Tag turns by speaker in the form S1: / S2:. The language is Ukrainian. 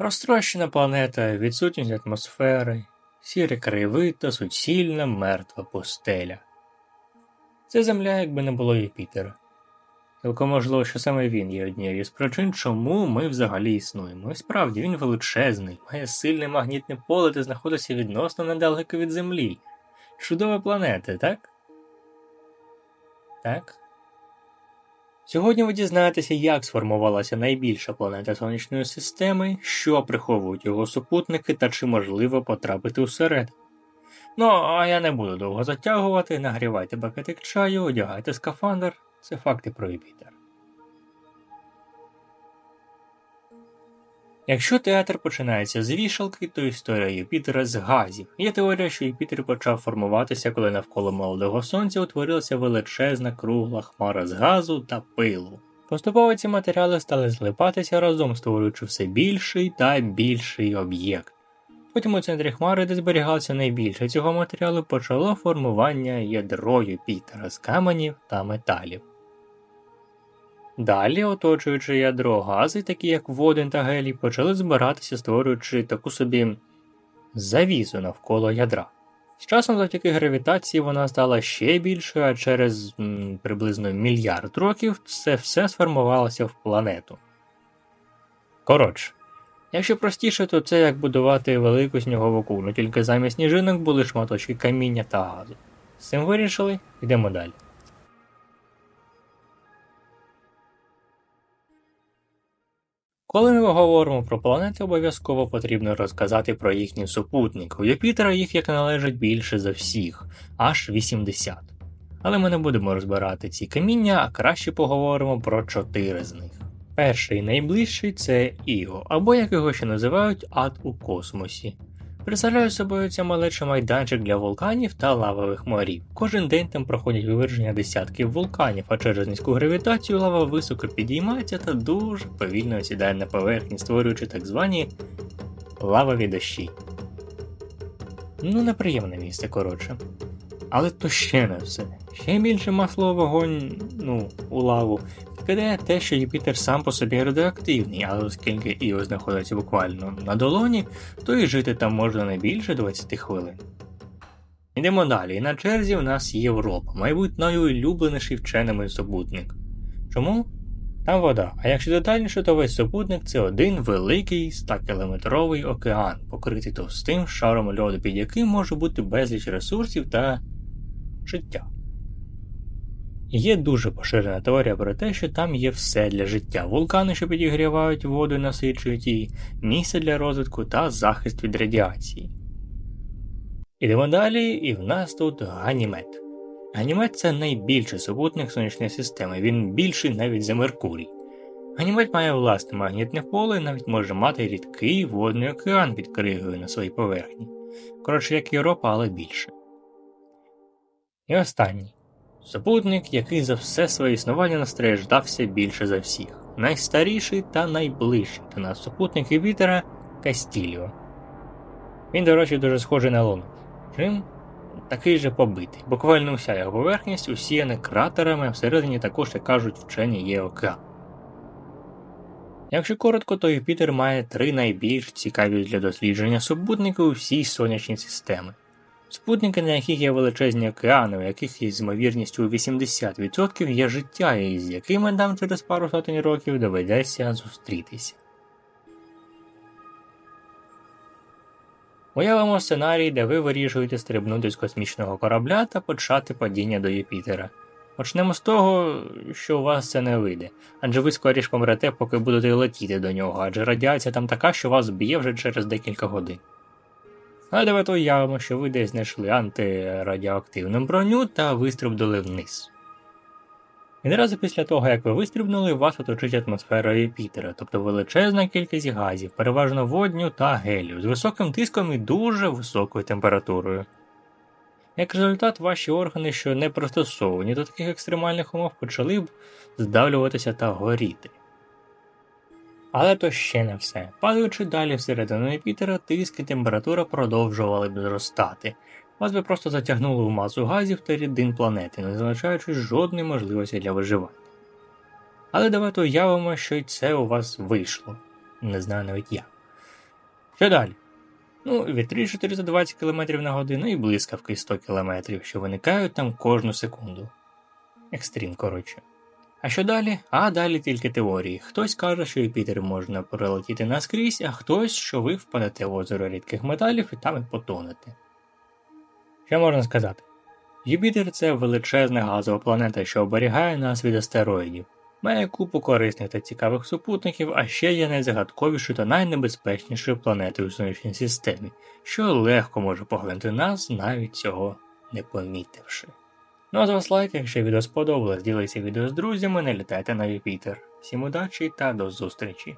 S1: Розтрощена планета, відсутність атмосфери, сірий краєвид та суцільна мертва пустеля. Це земля, якби не було Юпітера. Цілком можливо, що саме він є однією з причин, чому ми взагалі існуємо. І справді він величезний, має сильне магнітне поле та знаходиться відносно недалеко від Землі. Чудова планета, так? Так? Сьогодні ви дізнаєтеся, як сформувалася найбільша планета Сонячної системи, що приховують його супутники та чи можливо потрапити усеред. Ну, а я не буду довго затягувати, нагрівайте бакетик чаю, одягайте скафандр. Це факти про Юпітер. Якщо театр починається з вішалки, то історія Юпітера з газів. Є теорія, що Юпітер почав формуватися, коли навколо молодого сонця утворилася величезна кругла хмара з газу та пилу. Поступово ці матеріали стали злипатися разом, створюючи все більший та більший об'єкт. Потім у центрі хмари, де зберігався найбільше цього матеріалу, почало формування ядро Юпітера з каменів та металів. Далі, оточуючи ядро гази, такі як водень та гелій, почали збиратися, створюючи таку собі завісу навколо ядра. З часом, завдяки гравітації, вона стала ще більшою, а через м, приблизно мільярд років це все сформувалося в планету. Коротше, якщо простіше, то це як будувати велику снігову кулю, тільки замість сніжинок були шматочки каміння та газу. З цим вирішили, йдемо далі. Коли ми говоримо про планети, обов'язково потрібно розказати про їхній супутник. У Юпітера їх як належить більше за всіх, аж 80. Але ми не будемо розбирати ці каміння, а краще поговоримо про чотири з них. Перший найближчий це Іго, або як його ще називають ад у космосі. Представляє собою ця малеча майданчик для вулканів та лавових морів. Кожен день там проходять виверження десятків вулканів, а через низьку гравітацію лава високо підіймається та дуже повільно осідає на поверхні, створюючи так звані лавові дощі. Ну, неприємне місце, коротше. Але то ще не все. Ще більше масло вогонь, ну, у лаву, кидає те, що Юпітер сам по собі радіоактивний, але оскільки Іо знаходиться буквально на долоні, то і жити там можна не більше 20 хвилин. Йдемо далі. На черзі у нас Європа, мабуть, найулюбленіший вченими супутник. Чому? Там вода, а якщо детальніше, то весь супутник це один великий 100-кілометровий океан, покритий товстим шаром льоду, під яким може бути безліч ресурсів та життя. Є дуже поширена теорія про те, що там є все для життя: вулкани, що підігрівають воду і насичують її, місце для розвитку та захист від радіації. Ідемо далі, і в нас тут Ганімед. Ганімед це найбільший супутник сонячної системи, він більший навіть за Меркурій. Ганімед має власне магнітне поле і навіть може мати рідкий водний океан під кригою на своїй поверхні. Коротше, як Європа, але більше. І останній. Супутник, який за все своє існування настраждався більше за всіх, найстаріший та найближчий до нас супутник Юпітера Кастіліо. Він, до речі, дуже схожий на Луну. Чим такий же побитий. Буквально вся його поверхність усіяна кратерами, а всередині також, як кажуть, вчені є океан. Якщо коротко, то Юпітер має три найбільш цікаві для дослідження супутники у всій сонячній системі. Спутники, на яких є величезні океани, у яких є ймовірність у 80% є життя, і з якими нам через пару сотень років доведеться зустрітися. Уявимо сценарій, де ви вирішуєте стрибнути з космічного корабля та почати падіння до Юпітера. Почнемо з того, що у вас це не вийде, адже ви скоріш помрете, поки будете летіти до нього, адже радіація там така, що вас б'є вже через декілька годин. Але давайте уявимо, що ви десь знайшли антирадіоактивну броню та вистрибнули вниз. Відразу після того, як ви вистрибнули, вас оточить атмосфера Юпітера, тобто величезна кількість газів, переважно водню та гелію, з високим тиском і дуже високою температурою. Як результат, ваші органи, що не пристосовані до таких екстремальних умов, почали б здавлюватися та горіти. Але то ще не все. Падаючи далі всередину Юпітера, тиск і температура продовжували б зростати. Вас би просто затягнуло в масу газів та рідин планети, не залишаючи жодної можливості для виживання. Але давайте уявимо, що й це у вас вийшло. Не знаю навіть як. Що далі? Ну, вітри 420 км на годину і блискавки 100 км, що виникають там кожну секунду. Екстрім, коротше. А що далі? А далі тільки теорії. Хтось каже, що Юпітер можна пролетіти наскрізь, а хтось, що ви впадете в озеро рідких металів і там і потонете. Що можна сказати? Юпітер це величезна газова планета, що оберігає нас від астероїдів. Має купу корисних та цікавих супутників, а ще є найзагадковішою та найнебезпечнішою планетою у сонячній системі, що легко може поглинути нас, навіть цього не помітивши. Ну а з вас лайк, якщо відео сподобалось, діліться відео з друзями, не літайте на Юпітер. Всім удачі та до зустрічі!